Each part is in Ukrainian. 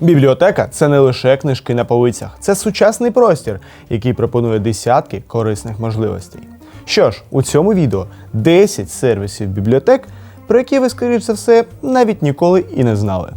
Бібліотека це не лише книжки на полицях, це сучасний простір, який пропонує десятки корисних можливостей. Що ж, у цьому відео 10 сервісів бібліотек, про які ви, скоріш за все, навіть ніколи і не знали.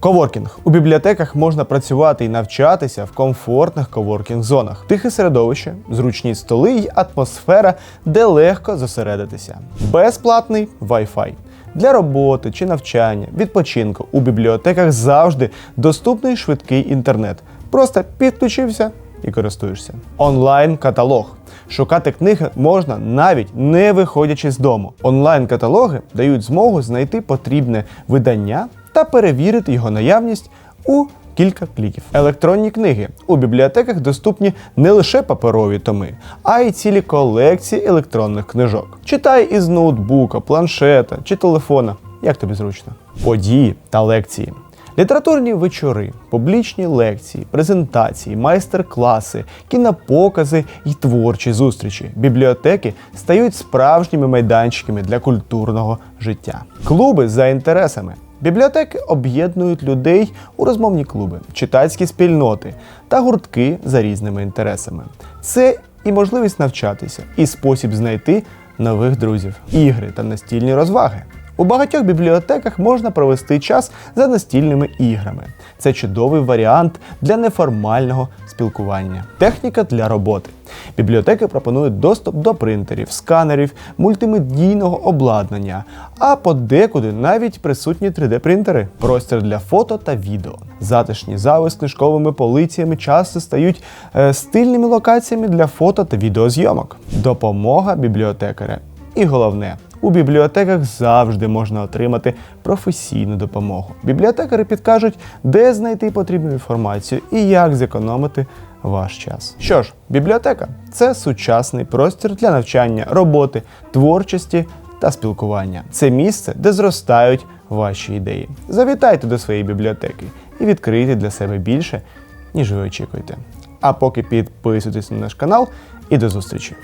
Коворкінг у бібліотеках можна працювати і навчатися в комфортних коворкінг-зонах, тихе середовище, зручні столи й атмосфера, де легко зосередитися. Безплатний Wi-Fi. Для роботи чи навчання, відпочинку у бібліотеках завжди доступний швидкий інтернет. Просто підключився і користуєшся. Онлайн-каталог. Шукати книги можна навіть не виходячи з дому. Онлайн-каталоги дають змогу знайти потрібне видання та перевірити його наявність у кілька кліків. Електронні книги у бібліотеках доступні не лише паперові томи, а й цілі колекції електронних книжок. Читай із ноутбука, планшета чи телефона, як тобі зручно. Події та лекції. Літературні вечори, публічні лекції, презентації, майстер-класи, кінопокази і творчі зустрічі. Бібліотеки стають справжніми майданчиками для культурного життя. Клуби за інтересами. Бібліотеки об'єднують людей у розмовні клуби, читацькі спільноти та гуртки за різними інтересами. Це і можливість навчатися, і спосіб знайти нових друзів, ігри та настільні розваги. У багатьох бібліотеках можна провести час за настільними іграми. Це чудовий варіант для неформального спілкування. Техніка для роботи. Бібліотеки пропонують доступ до принтерів, сканерів, мультимедійного обладнання, а подекуди навіть присутні 3D-принтери, простір для фото та відео. Затишні зали з книжковими полиціями часто стають е, стильними локаціями для фото та відеозйомок. Допомога бібліотекаря. І головне, у бібліотеках завжди можна отримати професійну допомогу. Бібліотекари підкажуть, де знайти потрібну інформацію і як зекономити ваш час. Що ж, бібліотека це сучасний простір для навчання, роботи, творчості та спілкування. Це місце, де зростають ваші ідеї. Завітайте до своєї бібліотеки і відкрийте для себе більше, ніж ви очікуєте. А поки підписуйтесь на наш канал і до зустрічі!